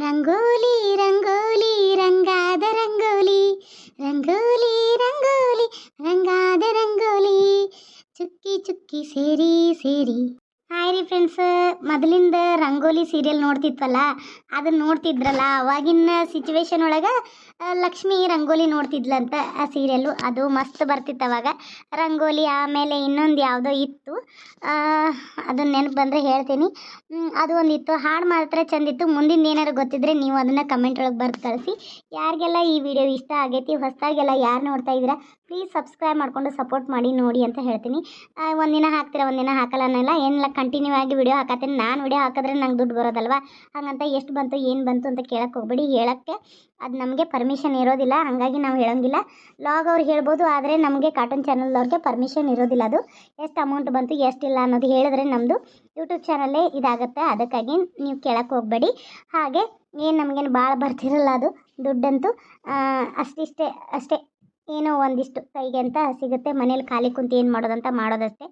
ರಂಗೋಲಿ ರಂಗೋಲಿ ರಂಗಾದ ರಂಗೋಲಿ ರಂಗೋಲಿ ರಂಗೋಲಿ ರಂಗಾದ ರಂಗೋಲಿ ಚುಕ್ಕಿ ಚುಕ್ಕಿ ಸೇರಿ ಸೇರಿ ಹಾಯ್ ರೀ ಫ್ರೆಂಡ್ಸ್ ಮೊದಲಿಂದ ರಂಗೋಲಿ ಸೀರಿಯಲ್ ನೋಡ್ತಿತ್ತಲ್ಲ ಅದನ್ನ ನೋಡ್ತಿದ್ರಲ್ಲ, ಅವಾಗಿನ ಸಿಚುವೇಶನ್ ಒಳಗೆ ಲಕ್ಷ್ಮಿ ರಂಗೋಲಿ ನೋಡ್ತಿದ್ಲಂತ ಆ ಸೀರಿಯಲ್ಲು ಅದು ಮಸ್ತ್ ಬರ್ತಿತ್ತು ಅವಾಗ. ರಂಗೋಲಿ ಆಮೇಲೆ ಇನ್ನೊಂದು ಯಾವುದೋ ಇತ್ತು. ಅದನ್ನ ನೆನಪು ಬಂದರೆ ಹೇಳ್ತೀನಿ. ಅದು ಒಂದಿತ್ತು ಹಾಡು ಮಾತ್ರ ಚಂದಿತ್ತು ಮುಂದಿನ ಏನಾರು ಗೊತ್ತಿದ್ರೆ ನೀವು ಅದನ್ನು ಕಮೆಂಟ್ ಒಳಗೆ ಬರ್ದು ಕಳಿಸಿ. ಯಾರಿಗೆಲ್ಲ ಈ ವಿಡಿಯೋ ಇಷ್ಟ ಆಗೈತಿ, ಹೊಸದಾಗೆಲ್ಲ ಯಾರು ನೋಡ್ತಾ ಇದ್ದೀರಾ ಪ್ಲೀಸ್ ಸಬ್ಸ್ಕ್ರೈಬ್ ಮಾಡಿಕೊಂಡು ಸಪೋರ್ಟ್ ಮಾಡಿ ನೋಡಿ ಅಂತ ಹೇಳ್ತೀನಿ. ಒಂದಿನ ಹಾಕ್ತೀರಾ ಒಂದಿನ ಹಾಕಲ್ಲ ಏನು ಏನಿಲ್ಲ ಕಂಟಿನ್ಯೂ ಆಗಿ ವಿಡಿಯೋ ಹಾಕತ್ತೀನಿ. ನಾನು ವಿಡಿಯೋ ಹಾಕಿದ್ರೆ ನಂಗೆ ದುಡ್ಡು ಬರೋದಲ್ವಾ? ಹಾಗಂತ ಎಷ್ಟು ಬಂತು, ಏನು ಬಂತು ಅಂತ ಕೇಳಕ್ಕೆ ಹೋಗ್ಬೇಡಿ. ಹೇಳೋಕ್ಕೆ ಅದು ನಮಗೆ ಪರ್ಮಿಷನ್ ಇರೋದಿಲ್ಲ. ಹಾಗಾಗಿ ನಾವು ಹೇಳೋಂಗಿಲ್ಲ. ಲಾಗ್ ಅವ್ರು ಹೇಳ್ಬೋದು, ಆದರೆ ನಮಗೆ ಕಾರ್ಟೂನ್ ಚಾನಲ್ನವ್ರಿಗೆ ಪರ್ಮಿಷನ್ ಇರೋದಿಲ್ಲ ಅದು. ಎಷ್ಟು ಅಮೌಂಟ್ ಬಂತು ಎಷ್ಟಿಲ್ಲ ಅನ್ನೋದು ಹೇಳಿದ್ರೆ ನಮ್ಮದು ಯೂಟ್ಯೂಬ್ ಚಾನಲ್ಲೇ ಇದಾಗುತ್ತೆ. ಅದಕ್ಕಾಗಿ ನೀವು ಕೇಳಕ್ಕೆ ಹೋಗಬೇಡಿ. ಹಾಗೆ ಏನು ನಮಗೇನು ಭಾಳ ಬರ್ತಿರಲ್ಲ ಅದು ದುಡ್ಡಂತೂ ಅಷ್ಟಿಷ್ಟೇ, ಅಷ್ಟೇ. ಏನೋ ಒಂದಿಷ್ಟು ಕೈಗೆ ಅಂತ ಸಿಗುತ್ತೆ. ಮನೇಲಿ ಖಾಲಿ ಕುಂತು ಏನು ಮಾಡೋದಂತ ಮಾಡೋದಷ್ಟೇ.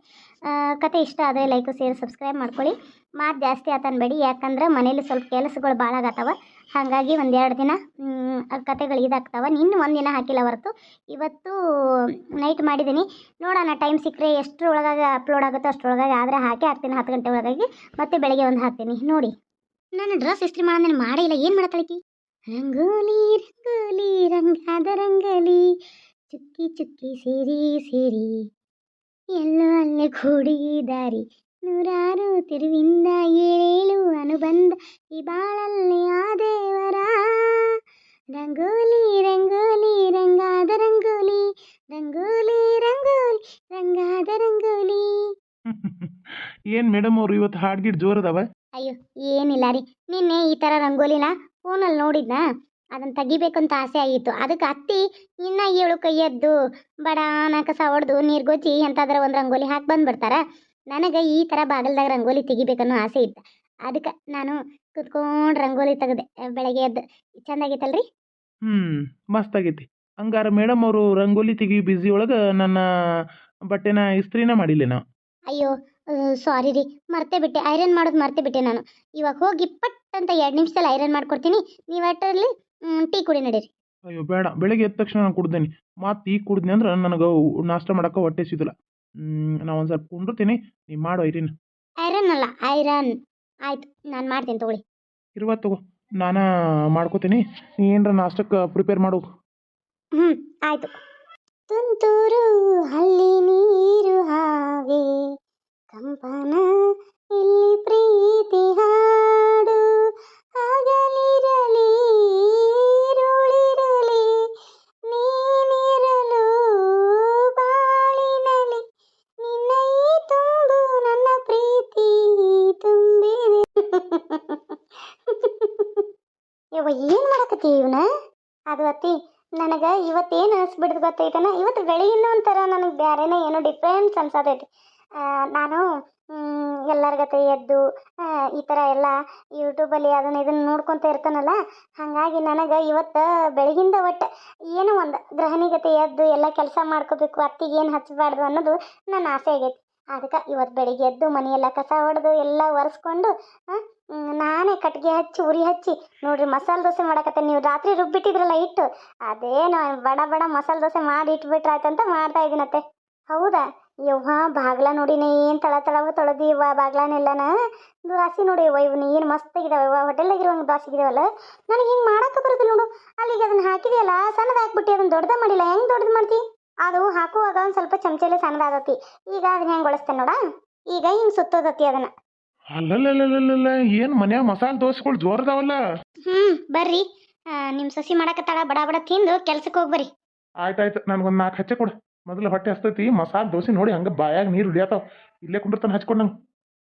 ಕತೆ ಇಷ್ಟ ಆದರೆ ಲೈಕು ಸೇರಿ ಸಬ್ಸ್ಕ್ರೈಬ್ ಮಾಡ್ಕೊಳ್ಳಿ. ಮಾತು ಜಾಸ್ತಿ ಆತನ್ಬೇಡಿ ಯಾಕಂದ್ರೆ ಮನೇಲಿ ಸ್ವಲ್ಪ ಕೆಲಸಗಳು ಭಾಳ ಆಗತ್ತವ. ಹಾಗಾಗಿ ಒಂದೆರಡು ದಿನ ಕತೆಗಳು ಇದಾಗ್ತಾವ. ನಿನ್ನ ಒಂದಿನ ಹಾಕಿಲ್ಲ ಹೊರತು. ಇವತ್ತು ನೈಟ್ ಮಾಡಿದ್ದೀನಿ ನೋಡೋಣ ಟೈಮ್ ಸಿಕ್ಕರೆ ಎಷ್ಟರೊಳಗಾಗಿ ಅಪ್ಲೋಡ್ ಆಗುತ್ತೋ ಅಷ್ಟರೊಳಗಾಗಿ ಆದರೆ ಹಾಕಿ ಹಾಕ್ತೀನಿ. ಹತ್ತು ಗಂಟೆ ಒಳಗಾಗಿ ಮತ್ತೆ ಬೆಳಗ್ಗೆ ಒಂದು ಹಾಕ್ತೀನಿ. ನೋಡಿ. ನಾನು ಡ್ರೆಸ್ ಇಸ್ತ್ರಿ ಮಾಡೋದನ್ನು ಮಾಡೇ ಇಲ್ಲ. ಏನು ಮಾಡತ್ತಳಿಕಿ ರಂಗೋಲಿ ರಂಗೋಲಿ ರಂಗಾದ ರಂಗೋಲಿ. ಚುಕ್ಕಿ ಚುಕ್ಕಿ ಸಿರಿ ಸಿರಿ. ಎಲ್ಲೋ ಅಲ್ಲೇ ಕೂಡಿದಾರಿ. ನೂರಾರು ತಿರುವಿಂದ ಏಳು ಅನುಬಂಧ. ಈ ಬಾಳಲ್ಲಿ ಆ ದೇವರ. ರಂಗೋಲಿ ರಂಗೋಲಿ ರಂಗಾದ ರಂಗೋಲಿ. ರಂಗೋಲಿ ರಂಗೋಲಿ ರಂಗಾದ ರಂಗೋಲಿ. ಏನ್ ಮೇಡಮ್ ಅವ್ರು ಇವತ್ತು ಹಾಡ್ಗಿಡ್ ಜೋರದವ? ಅಯ್ಯೋ ಏನಿಲ್ಲ ರೀ. ನಿನ್ನೆ ಈ ಥರ ರಂಗೋಲಿನ ಫೋನಲ್ಲಿ ನೋಡಿದ್ನ? ಅದನ್ನು ತೆಗಿಬೇಕಂತ ಆಸೆ ಆಗಿತ್ತು. ಅದಕ್ಕೆ ಅತ್ತಿ ಇನ್ನ ಏಳು ಕೈ ಎದ್ದು ಬಡಾನ ಕಸ ಹೊಡೆದು ನೀರು ಗೊಜ್ಜಿ ಎಂತಾದ್ರ ಒಂದು ರಂಗೋಲಿ ಹಾಕಿ ಬಂದ್ಬಿಡ್ತಾರ. ನನಗೆ ಈ ಥರ ಬಾಗಲ್ದಾಗ ರಂಗೋಲಿ ತೆಗಿಬೇಕನ್ನೋ ಆಸೆ ಇತ್ತು. ಅದಕ್ಕೆ ನಾನು ಕುತ್ಕೊಂಡು ರಂಗೋಲಿ ತೆಗೆದೆ. ಬೆಳಗ್ಗೆ ಎದ್ದು ಚಂದಾಗಿತ್ತಲ್ರಿ ಹ್ಞೂ ಮಸ್ತ್ ಆಗೈತಿ. ಹಂಗಾರ ಮೇಡಮ್ ಅವರು ರಂಗೋಲಿ ತೆಗಿ ಬಿಜಿ ಒಳಗೆ ನನ್ನ ಬಟ್ಟೆನ ಇಸ್ತ್ರಿನ ಮಾಡಿಲ್ಲ ನಾವು. ಅಯ್ಯೋ ಸಾರಿ ರೀ. ಮರ್ತೆ ಬಿಟ್ಟೆ. ಐರನ್ ಮಾಡೋದು ಮರ್ತೆ ಬಿಟ್ಟೆ ನಾನು. ಇವಾಗ ಹೋಗಿ ಪಟ್ ಅಂತ ಎರಡು ನಿಮಿಷದಲ್ಲಿ ಐರನ್ ಮಾಡ್ಕೊಡ್ತೀನಿ. ನೀವು ಅಷ್ಟರಲ್ಲಿ ಟೀ ಕುಡಿ ನಡೀರಿ. ಅಯ್ಯೋ ಬೇಡ. ಬೆಳಗ್ಗೆ ಎದ್ದ ತಕ್ಷಣ ನಾನು ಕುಡ್ದೇನಿ. ಮತ್ತು ಈಗ ಕುಡಿದ್ನಿ ಅಂದ್ರೆ ನನಗೆ ನಾಷ್ಟ ಮಾಡೋಕೆ ಹೊಟ್ಟೆ ಸಿಗೋಲ್ಲ ನಾ ಒಂದು ಸ್ವಲ್ಪ ಕುಂಡಿರ್ತೀನಿ. ನೀವು ಮಾಡೋ ಐರಿನ್. ಐರನ್ ಅಲ್ಲ ಐರನ್. ಆಯ್ತು ನಾನು ಮಾಡ್ತೀನಿ ತಗೊಳ್ಳಿ ಇರುವ ತಗೋ. ನಾನು ಮಾಡ್ಕೋತೀನಿ. ನೀ ಏನರ ನಾಷ್ಟಕ್ಕೆ ಪ್ರಿಪೇರ್ ಮಾಡು. ಹ್ಞೂ ಆಯಿತು. ತುಂತುರು ಹಳ್ಳಿ ನೀರು ಹಾಗೆ ಕಂಪನ ಇಲ್ಲಿ ಯವ್ವ, ಏನು ಮಾಡಕತ್ತಿ ಇವನ? ಅದು ಅತ್ತಿ, ನನಗೆ ಇವತ್ತೇನು ಅನಿಸ್ಬಿಡ್ದು ಗೊತ್ತೈತನ? ಇವತ್ತು ಬೆಳಿ ಒಂಥರ ನನಗೆ ಬೇರೆನೇ ಏನೋ ಡಿಫ್ರೆನ್ಸ್ ಅನ್ಸತೈತಿ. ನಾನು ಎಲ್ಲರ ಗತೆ ಎದ್ದು ಈ ಥರ ಎಲ್ಲ ಯೂಟ್ಯೂಬಲ್ಲಿ ಅದನ್ನ ಇದನ್ನ ನೋಡ್ಕೊತ ಇರ್ತಾನಲ್ಲ, ಹಾಗಾಗಿ ನನಗೆ ಇವತ್ತು ಬೆಳಗಿಂದ ಒಟ್ಟು ಏನೋ ಒಂದು ಗೃಹಿಣಿಗತೆ ಎದ್ದು ಎಲ್ಲ ಕೆಲಸ ಮಾಡ್ಕೋಬೇಕು ಅತ್ತಿಗೆ ಏನು ಹಚ್ಚಬಾರ್ದು ಅನ್ನೋದು ನನ್ನ ಆಸೆ ಆಗೈತಿ. ಅದಕ್ಕೆ ಇವತ್ತು ಬೆಳಿಗ್ಗೆ ಎದ್ದು ಮನೆಯೆಲ್ಲ ಕಸ ಹೊಡೆದು ಎಲ್ಲ ಒರೆಸ್ಕೊಂಡು ನಾನೇ ಕಟ್ಟಿಗೆ ಹಚ್ಚಿ, ಉರಿ ಹಚ್ಚಿ, ನೋಡ್ರಿ ಮಸಾಲೆ ದೋಸೆ ಮಾಡಕತ್ತೆ ನೀವು ರಾತ್ರಿ ರುಬ್ಬಿಟ್ಟಿದ್ರಲ್ಲ ಇಟ್ಟು ಅದೇನೋ ಬಡ ಬಡ ಮಸಾಲೆ ದೋಸೆ ಮಾಡಿ ಇಟ್ಬಿಟ್ರೆ ಆಯ್ತಂತ ಮಾಡ್ತಾ ಇದ್ದೀನತ್ತೆ ಹೌದಾ? ಯವ್ವ, ಬಾಗ್ಲ ನೋಡಿನೇ ಏನು ತಳ ತಳವ ಇವ ಬಾಗ್ಲನೆಲ್ಲನ? ದ್ವಾಸಿ ನೋಡಿ ಯವ್ವ, ಇವ್ನು ಏನು ಮಸ್ತಾಗಿದಾವೆ ಯವ್ವ ಹೋಟೆಲ್ದಾಗಿರುವಂಗೆ ದಾಸಿಗಿದಾವಲ್ಲ ನನಗೆ ಹಿಂಗೆ ಮಾಡೋಕೆ ಬರೋದಿಲ್ಲ ನೋಡು. ಅಲ್ಲಿಗೆ ಅದನ್ನ ಹಾಕಿದೆಯಲ್ಲ ಸಣ್ಣದು ಅದನ್ನು ಅದನ್ನ ದೊಡ್ಡದ ಮಾಡಿಲ್ಲ, ಹೆಂಗೆ ದೊಡ್ಡದು ಮಾಡ್ತಿ? ಅದು ಹಾಕುವಾಗ ಒಂದು ಸ್ವಲ್ಪ ಚಮಚಲೆ ಸಣ್ಣದಾಗತಿ ಈಗ ಅದನ್ನ ಹೆಂಗೆ ಬಳಸ್ತೇನೆ ನೋಡ? ಈಗ ಹಿಂಗೆ ಸುತ್ತೋದತಿ ಅದನ್ನ. ಅಲ್ಲಲ್ಲಲ್ಲಲ್ಲ ಏನು ಮನ್ಯಾಗ ಮಸಾಲ ದೋಸೆಗಳು ಜೋರದಾವಲ್ಲ? ಹ್ಞೂ ಬರ್ರಿ. ನಿಮ್ಮ ಸಸಿ ಮಾಡಕತ್ತಾಳ ಬಡ ಬಡ ತಿಂದು ಕೆಲ್ಸಕ್ಕೆ ಹೋಗಿ ಬರ್ರಿ. ಆಯ್ತಾಯ್ತು ನನ್ಗೊಂದ್ ನಾಲ್ಕು ಹಚ್ಚೆ ಕೊಡು. ಮೊದಲು ಹೊಟ್ಟೆ ಹಸ್ತೈತಿ ಮಸಾಲ ದೋಸೆ ನೋಡಿ ಹಂಗ ಬಾಯಾಗ ನೀರು ಹಿಡಿಯತಾವ. ಇಲ್ಲೇ ಕುಂಡಿರ್ತಾನೆ ಹಚ್ಕೊಂಡು ನಂಗೆ.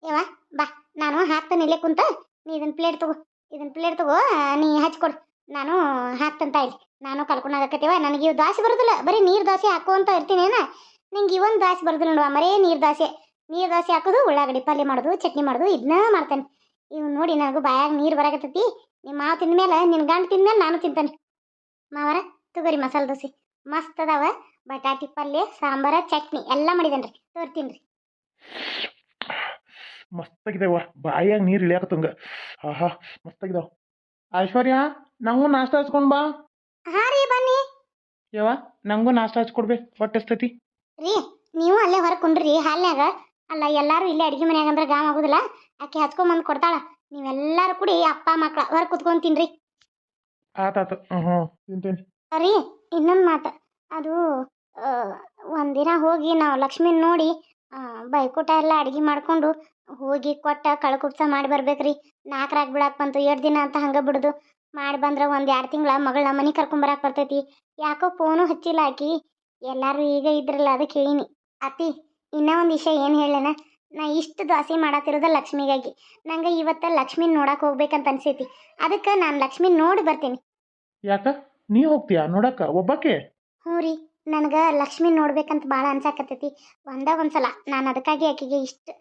ಯವ್ವ ಬಾ. ನಾನು ಹಾಕ್ತಾನೆ ಇಲ್ಲೇ ಕುಂತ ನೀ ಇದನ್ನ ಪ್ಲೇಟ್ ತಗೋ. ಇದನ್ನ ಪ್ಲೇಟ್ ತಗೋ ಆ, ನೀ ಹಚ್ಕೊಡು ನಾನು ಹಾಕ್ತಂತ ಇಲ್ಲಿ ನಾನು ಕಲ್ಕೊಂಡಾಗತ್ತೀವ ನನಗೆ ಇವು ದಾಸೆ ಬರೋದಿಲ್ಲ. ಬರೀ ನೀರು ದಾಸೆ ಹಾಕುವಂತ ಇರ್ತೀನಿ ಏನ? ನಿಂಗೆ ಇವೊಂದು ದಾಸೆ ಬರೋದಿಲ್ಲ ನೋಡುವ, ಮರೇ ನೀರು ದಾಸೆ. ನೀರು ದಾಸೆ ಹಾಕೋದು, ಉಳ್ಳಾಗಡ್ಡಿ ಪಲ್ಯ ಮಾಡೋದು, ಚಟ್ನಿ ಮಾಡೋದು ಇದನ್ನ ಮಾಡ್ತೇನೆ. ಇವ್ ನೋಡಿ ನನಗೂ ಬಾಯಾಗ ನೀರು ಬರಾಕತ್ತೈತಿ. ನಿಮ್ಮ ಮಾವು ತಿಂದ್ಮೇಲೆ ನಿನ್ನ ಗಂಡು ತಿಂದ್ಮೇಲೆ ನಾನು ತಿಂತೇನೆ. ಮಾವರ, ತುಗರಿ ಮಸಾಲೆ ದೋಸೆ. ಮಸ್ತ್ ಅದಾವ. ಬಟಾಟಿ ಪಲ್ಯ, ಸಾಂಬಾರ, ಚಟ್ನಿ ಎಲ್ಲ ಮಾಡಿದನ್ರಿ. ತೋರ್ತೀನಿ ರೀ. ಮಸ್ತಾಗಿದಾವ ಬಾಯಾಗ ನೀರು ಇಳಿಯಾಕತ್ತಂಗ. ಆಹಾ ಮಸ್ತಾಗಿದಾವ ಐಶ್ವರ್ಯ ನಂಗೂ ನಾಷ್ಟ ಹಚ್ಕೊಂಡ್ ಬಾ. ಹಾಂ ರೀ ಬನ್ನಿ. ಯವ್ವ ನಂಗೂ ನಾಷ್ಟ ಹಚ್ಕೊಡ್ಬೇ ಹೊಟ್ಟೆ ಸ್ಥಿತಿ ರೀ ನೀವು ಅಲ್ಲೇ ಹೊರಗೆ ಕುಂಡ್ರಿ ಹಾಲ್ನ್ಯಾಗ. ಅಲ್ಲ ಎಲ್ಲಾರು ಇಲ್ಲೇ ಅಡಿಗೆ ಮನ್ಯಾಗ ಅಂದ್ರೆ ಗಾಮ್ ಆಗುದಿಲ್ಲ. ಆಕೆ ಹಚ್ಕೊಂಬಂದು ಕೊಡ್ತಾಳ. ನೀವೆಲ್ಲಾರು ಕೂಡಿ ಅಪ್ಪ ಮಕ್ಳ ಹೊರಗೆ ಕುತ್ಕೊಂಡ್ ತಿನ್ರಿ. ಆತಾತು. ಹ್ಞೂ ತಿಂತೀನಿ. ರೀ ಇನ್ನೊಂದು ಮಾತು. ಅದು ಆ, ಒಂದಿನ ಹೋಗಿ ನಾವು ಲಕ್ಷ್ಮಿನ ನೋಡಿ ಬೈಕೂಟ ಎಲ್ಲ ಅಡ್ಗೆ ಮಾಡ್ಕೊಂಡು ಹೋಗಿ ಕೊಟ್ಟ ಕಳ್ಕುಪ್ಸ ಮಾಡಿ ಬರ್ಬೇಕ್ರಿ. ನಾಲ್ಕರಾಗ ಬಿಡಾಕ್ ಬಂತು. ಎರಡು ದಿನ ಅಂತ ಹಂಗೆ ಬಿಡುದು. ಮಾಡಿ ಬಂದ್ರೆ ಒಂದು ಎರಡು ತಿಂಗಳ ಮಗಳನ್ನ ಮನೆ ಕರ್ಕೊಂಬರಕ್ಕೆ ಬರ್ತೈತಿ. ಯಾಕೋ ಫೋನು ಹಚ್ಚಿಲ್ಲ ಆಕಿ. ಎಲ್ಲರೂ ಈಗ ಇದ್ರಲ್ಲ ಅದಕ್ಕೆ ಹೇಳಿನಿ ಅತಿ ಇನ್ನೂ ಒಂದು ವಿಷಯ ಏನು ಹೇಳೇನ ನಾ ಇಷ್ಟು ದ್ವಾಸೆ ಮಾಡತ್ತಿರೋದು ಲಕ್ಷ್ಮಿಗಾಗಿ. ನಂಗೆ ಇವತ್ತು ಲಕ್ಷ್ಮಿ ನೋಡಕ್ಕೆ ಹೋಗ್ಬೇಕಂತ ಅನ್ಸೈತಿ. ಅದಕ್ಕೆ ನಾನು ಲಕ್ಷ್ಮಿ ನೋಡಿ ಬರ್ತೀನಿ. ಯಾಕ? ನೀ ಹೋಗ್ತೀಯಾ ನೋಡಕ್ಕ ಒಬ್ಬಾಕೆ? ಹ್ಞೂ ರೀ. ನನಗೆ ಲಕ್ಷ್ಮಿ ನೋಡ್ಬೇಕಂತ ಭಾಳ ಅನ್ಸಾಕತ್ತೈತಿ. ಒಂದ ಒಂದ್ಸಲ ನಾನು ಅದಕ್ಕಾಗಿ ಆಕೆಗೆ ಇಷ್ಟು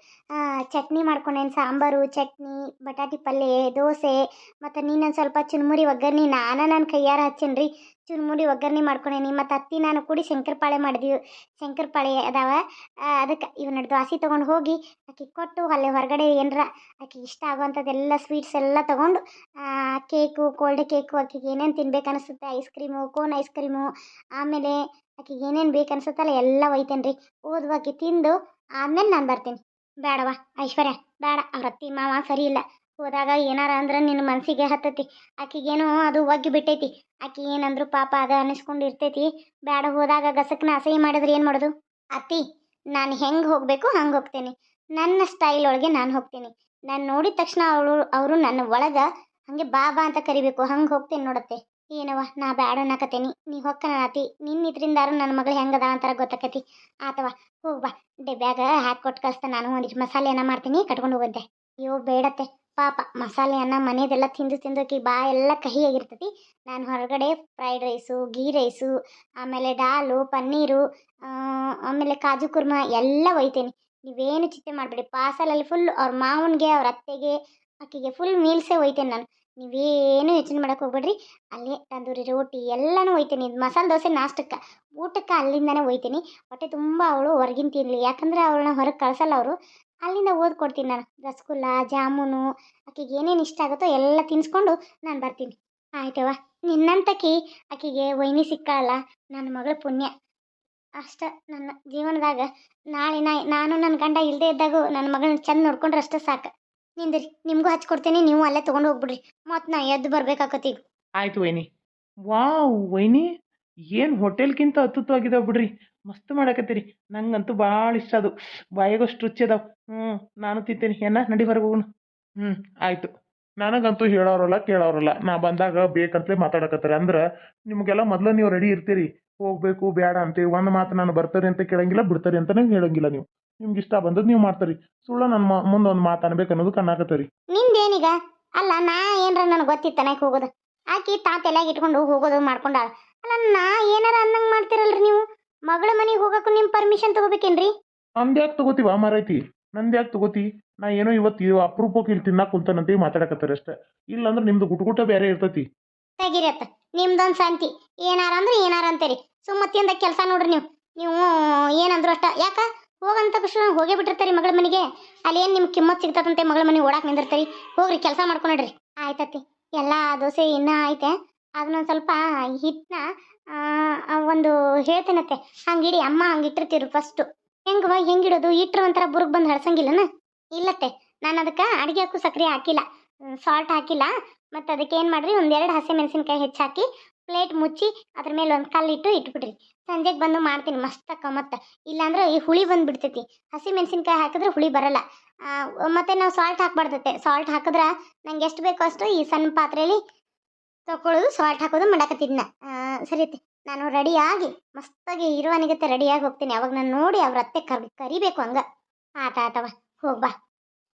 ಚಟ್ನಿ ಮಾಡ್ಕೊಂಡೇನು ಸಾಂಬಾರು, ಚಟ್ನಿ, ಬಟಾಟಿ ಪಲ್ಯ, ದೋಸೆ, ಮತ್ತು ನೀನೊಂದು ಸ್ವಲ್ಪ ಚುನ್ಮುರಿ ಒಗ್ಗರ್ಣೆ, ನಾನು ನನ್ನ ಕೈಯಾರ ಹಚ್ಚೀನಿ ರೀ ಚುನ್ಮುರಿ ಒಗ್ಗರಣೆ ಮಾಡ್ಕೊಂಡೇನಿ ಮತ್ತು ಅತ್ತಿ ನಾನು ಕೂಡಿ ಶಂಕರಪಾಳೆ ಮಾಡಿದ್ವಿ. ಶಂಕರಪಾಳೆ ಅದಾವ. ಅದಕ್ಕೆ ಇವನ್ನ ದ್ವಾಸಿ ತೊಗೊಂಡು ಹೋಗಿ ಆಕೆ ಕೊಟ್ಟು ಅಲ್ಲಿ ಹೊರಗಡೆ ಏನರ ಆಕೆ ಇಷ್ಟ ಆಗುವಂಥದ್ದೆಲ್ಲ ಸ್ವೀಟ್ಸ್ ಎಲ್ಲ ತೊಗೊಂಡು ಕೇಕು ಕೋಲ್ಡ್ ಕೇಕು ಆಕೆಗೆ ಏನೇನು ತಿನ್ಬೇಕು ಅನಿಸುತ್ತೆ ice cream cone ice cream ಆಮೇಲೆ ಆಕೆಗೆ ಏನೇನು ಬೇಕು ಅನಿಸುತ್ತಲ್ಲ ಎಲ್ಲ ಒಯ್ತೇನೆ ರೀ ಓದುವಾಕಿ ತಿಂದು ಆಮೇಲೆ ನಾನು ಬರ್ತೀನಿ. ಬೇಡವಾ ಐಶ್ವರ್ಯ ಬೇಡ ಅವ್ರ ಅತ್ತಿ, ಮಾವ ಸರಿ ಇಲ್ಲ. ಹೋದಾಗ ಏನಾರ ಅಂದ್ರೆ ನಿನ್ನ ಮನಸ್ಸಿಗೆ ಹತ್ತತಿ. ಆಕಿಗೇನೋ ಅದು ಒಗ್ಗಿ ಬಿಟ್ಟೈತಿ. ಆಕಿ ಏನಂದ್ರು ಪಾಪ ಅದ ಅನಿಸ್ಕೊಂಡು ಇರ್ತೈತಿ ಬೇಡ ಹೋದಾಗ ಗಸಕ್ನ ಅಸಹ್ಯ ಮಾಡಿದ್ರೆ ಏನು ಮಾಡೋದು? ಅತ್ತಿ, ನಾನು ಹೆಂಗೆ ಹೋಗಬೇಕು ಹಂಗೆ ಹೋಗ್ತೇನೆ. ನನ್ನ ಸ್ಟೈಲ್ ಒಳಗೆ ನಾನು ಹೋಗ್ತೀನಿ. ನಾನು ನೋಡಿದ ತಕ್ಷಣ ಅವಳು, ಅವರು ನನ್ನ ಒಳಗೆ ಹಾಗೆ ಬಾ ಬಾ ಅಂತ ಕರಿಬೇಕು. ಹಂಗೆ ಹೋಗ್ತೀನಿ ನೋಡತ್ತೆ. ಏನವ ನಾ ಬ್ಯಾಡ ಅನ್ನಕತ್ತೇನಿ. ನೀ ಹೊಕ್ಕ ಅತಿ ನಿನ್ನ ಇದ್ರಿಂದಾರು ನನ್ನ ಮಗಳು ಹೆಂಗದ ಅಂತಾರ ಗೊತ್ತಾಕತಿ ಆತವ ಹೋಗ್ಬಾ ಡೆಬ್ಯಾಗ ಹಾಕಿ ಕೊಟ್ಟು ಕಳಿಸ್ತಾ. ನಾನು ಒಂದಿಷ್ಟು ಮಸಾಲೆ ಏನ ಮಾಡ್ತೀನಿ, ಕಟ್ಕೊಂಡು ಹೋಗಂತೆ. ಅಯ್ಯೋ, ಬೇಡತ್ತೆ. ಪಾಪ ಮಸಾಲೆ ಅನ್ನ ಮನೆಯದೆಲ್ಲ ತಿಂದು ತಿಂದೋಕಿ ಬಾ ಎಲ್ಲ ಆಗಿರ್ತತಿ ನಾನು ಹೊರಗಡೆ ಫ್ರೈಡ್ ರೈಸು ಗೀ ರೈಸು ಆಮೇಲೆ ಡಾಲು ಪನ್ನೀರು ಆಮೇಲೆ ಕಾಜು ಕುರ್ಮಾ ಎಲ್ಲ ಒಯ್ತೇನೆ. ನೀವೇನು ಚಿಂತೆ ಮಾಡಬೇಡಿ. ಪಾರ್ಸಲಲ್ಲಿ ಫುಲ್ ಅವ್ರ ಮಾವನಿಗೆ, ಅವ್ರ ಅತ್ತೆಗೆ, ಅಕ್ಕಿಗೆ ಫುಲ್ ಮೀಲ್ಸೇ ಒಯ್ತೇನೆ ನಾನು. ನೀವೇನು ಯೋಚನೆ ಮಾಡೋಕೆ ಹೋಗ್ಬೇಡ್ರಿ. ಅಲ್ಲೇ ತಂದೂರಿ ರೋಟಿ ಎಲ್ಲನೂ ಒಯ್ತೀನಿ. ಮಸಾಲೆ ದೋಸೆ ನಾಷ್ಟಕ್ಕೆ, ಊಟಕ್ಕೆ ಅಲ್ಲಿಂದನೇ ಒಯ್ತೀನಿ. ಹೊಟ್ಟೆ ತುಂಬ ಅವಳು ಹೊರಗಿನ ತಿನ್ನಲಿ ಯಾಕಂದ್ರೆ ಅವಳನ್ನ ಹೊರಗೆ ಕಳ್ಸಲ್ಲ ಅವರು. ಅಲ್ಲಿಂದ ಓದ್ಕೊಡ್ತೀನಿ ನಾನು. ರಸಗುಲ್ಲ, ಜಾಮೂನು, ಆಕೆಗೆ ಏನೇನು ಇಷ್ಟ ಆಗುತ್ತೋ ಎಲ್ಲ ತಿನ್ಸ್ಕೊಂಡು ನಾನು ಬರ್ತೀನಿ. ಆಯ್ತವ ನಿನ್ನಂತಕಿ ಆಕೆಗೆ ವೈನಿ ಸಿಕ್ಕಾಳಲ್ಲ ನನ್ನ ಮಗಳ ಪುಣ್ಯ. ಅಷ್ಟ ನನ್ನ ಜೀವನದಾಗ ನಾಳೆ ನಾ ನಾನು ನನ್ನ ಗಂಡ ಇಲ್ಲದೆ ಇದ್ದಾಗೂ ನನ್ನ ಮಗಳನ್ನ ಚಂದ ನೋಡ್ಕೊಂಡ್ರೆ ಅಷ್ಟೇ ಸಾಕು. ನಿಂದ್ರಿ. ನಿಮಗೂ ಹಚ್ಕೊಡ್ತೀನಿ ನೀವು ಅಲ್ಲೇ ತೊಗೊಂಡು ಹೋಗ್ಬಿಡ್ರಿ. ಮತ್ತು ನಾ ಎದ್ದು ಬರ್ಬೇಕಾಕತಿ ಈಗ. ಆಯ್ತು ವೈನಿ. ವಾವ್ ವೈನಿ. ಏನು ಹೋಟೆಲ್ಗಿಂತ ಅತ್ಯುತ್ತವಾಗಿದೆ ಬಿಡ್ರಿ. ಮಸ್ತ್ ಮಾಡಕತ್ತೀರಿ. ನಂಗಂತೂ ಭಾಳ ಇಷ್ಟ ಅದು. ಬಾಯಿಗಷ್ಟು ರುಚಿ ಅದಾವ. ಹ್ಞೂ ನಾನು ತಿಂತೀನಿ. ಏನ, ನಡಿ ಹೊರಗೆ ಹ್ಞೂ ಆಯಿತು. ನನಗಂತೂ ಹೇಳೋರಲ್ಲ, ಕೇಳೋರಲ್ಲ. ನಾ ಬಂದಾಗ ಬೇಕಂತಲೇ ಮಾತಾಡಕತ್ತಾರೆ. ಅಂದ್ರೆ ನಿಮಗೆಲ್ಲ ಮೊದಲು ನೀವು ರೆಡಿ ಇರ್ತೀರಿ. ಹೋಗ್ಬೇಕು ಬೇಡ ಅಂತೇಳಿ ಒಂದು ಮಾತು ನಾನು ಬರ್ತಾರೆ ಅಂತ ಕೇಳಂಗಿಲ್ಲ, ಬಿಡ್ತಾರೆ ಅಂತ ನಂಗೆ ಹೇಳಂಗಿಲ್ಲ ನೀವು. ನಿಮ್ಗೆ ಇಷ್ಟ ಬಂದದ್ದು ನೀವು ಮಾಡ್ತೀರಿ. ಸುಳ್ಳ ನನ್ನ ಮುಂದೆ ಒಂದು ಮಾತು ಅನ್ಬೇಕು ಅನ್ನೋದು ಕಣ್ಣಾಕತ್ತೀರಿ. ನಿಂದೇನೀಗ? ಅಲ್ಲ, ನಾ ಏನ್ರ ನನಗೆ ಗೊತ್ತಿತ್ತು ನನಗೆ ಹೋಗೋದು? ಆಕಿ ತಾತ ತಲೆಯಾಗ ಇಟ್ಕೊಂಡು ಹೋಗೋದು ಮಾಡ್ಕೊಂಡ ಅಲ್ಲ, ನಾ ಏನಾರ ಅನ್ನಂಗೆ ಮಾಡ್ತಿರಲ್ರಿ ನೀವು? ಮಗಳ ಮನೆಗೆ ಹೋಗಕ್ಕೂ ನಿಮ್ಮ ಪರ್ಮಿಷನ್ ತಗೋಬೇಕೇನ್ರಿ? ನಂದ್ಯಾಕೆ ತಗೋತೀವ ಮಾರೈತಿ ನಂದ್ಯಾಕೆ ತಗೋತಿ? ನಾ ಏನೋ ಇವತ್ತು ಇವ್ ಅಪರೂಪಕ್ಕೆ ಇಲ್ಲಿ ತಿನ್ನಾಕ ಕುಂತಾನಂತ ಮಾತಾಡಕತ್ತಾರೆ ಅಷ್ಟೇ. ಇಲ್ಲಾಂದ್ರೆ ನಿಮ್ದು ಗುಟಗುಟ ಬೇರೆ ಇರ್ತೈತಿ. ತೆಗಿರತ್ತ ನಿಮ್ದೊಂದು ಶಾಂತಿ. ಏನಾರ ಅಂದ್ರೆ ಏನಾರ ಅಂತೀರಿ. ಸುಮ್ಮತಿಯಿಂದ ಕೆಲಸ ನೋಡ್ರಿ ನೀವು. ನೀವು ಏನಂದ್ರು ಅಷ್ಟ. ಯಾಕ? ಹೋಗಂತ ಖುಷಿ ಹೋಗೇ ಬಿಟ್ಟಿರ್ತಾರಿ ಮಗಳ ಮನೆಗೆ. ಅಲ್ಲಿ ಏನು ನಿಮ್ಗೆ ಕಿಮ್ಮತ್ ಸಿಗ್ತದಂತೆ ಮಗಳ ಮನೆಗೆ ಓಡಾಕ್ ನಿಂದಿರ್ತಾರಿ. ಹೋಗ್ರಿ ಕೆಲಸ ಮಾಡ್ಕೊಂಡ್ರಿ ಆಯ್ತತಿ ಎಲ್ಲ ದೋಸೆ ಇನ್ನೂ ಐತೆ. ಅದನ್ನೊಂದು ಸ್ವಲ್ಪ ಹಿಟ್ಟನ್ನ ಒಂದು ಹೇಳ್ತೇನತ್ತೆ ಹಂಗಿಡಿ, ಅಮ್ಮ ಹಂಗೆ ಇಟ್ಟಿರ್ತೀರಿ ಫಸ್ಟು ಹೆಂಗವ ಹೆಂಗಿಡೋದು ಇಟ್ರ ಒಂಥರ ಬುರುಗ್ ಬಂದು ಹಳ್ಸಂಗಿಲ್ಲನ ಇಲ್ಲತ್ತೆ, ನಾನು ಅದಕ್ಕೆ ಅಡುಗೆಕ್ಕೂ ಹಾಕು ಸಕ್ರೆ ಹಾಕಿಲ್ಲ. ಸಾಲ್ಟ್ ಹಾಕಿಲ್ಲ. ಮತ್ತು ಅದಕ್ಕೆ ಏನು ಮಾಡ್ರಿ ಒಂದೆರಡು ಹಸಿಮೆಣಸಿನ್ಕಾಯಿ ಹೆಚ್ಚಾಕಿ ಪ್ಲೇಟ್ ಮುಚ್ಚಿ ಅದ್ರ ಮೇಲೆ ಒಂದು ಕಲ್ಲಿಟ್ಟು ಇಟ್ಬಿಡ್ರಿ. ಸಂಜೆಗೆ ಬಂದು ಮಾಡ್ತೀನಿ ಮಸ್ತಕ್ಕ ಮತ್ತು. ಇಲ್ಲಾಂದ್ರೆ ಈ ಹುಳಿ ಬಂದುಬಿಡ್ತೈತಿ. ಹಸಿ ಮೆಣಸಿನ್ಕಾಯಿ ಹಾಕಿದ್ರೆ ಹುಳಿ ಬರಲ್ಲ. ಮತ್ತೆ ನಾವು ಸಾಲ್ಟ್ ಹಾಕ್ಬಾರ್ದತ್ತೆ. ಸಾಲ್ಟ್ ಹಾಕಿದ್ರೆ ನಂಗೆ ಎಷ್ಟು ಬೇಕೋ ಅಷ್ಟು ಈ ಸಣ್ಣ ಪಾತ್ರೆಯಲ್ಲಿ ತಗೊಳ್ಳೋದು ಸಾಲ್ಟ್ ಹಾಕೋದು, ಮಾಡಾಕತ್ತಿದ್ನ. ಸರಿ ನಾನು ರೆಡಿಯಾಗಿ ಮಸ್ತಾಗಿ ಇರುವನಿಗತ್ತೆ ರೆಡಿಯಾಗಿ ಹೋಗ್ತೀನಿ. ಅವಾಗ ನಾನು ನೋಡಿ ಅವ್ರ ಅತ್ತೆ ಕರ್, ಕರಿಬೇಕು ಹಂಗೆ. ಆತ ಆತವ ಹೋಗ್ಬಾ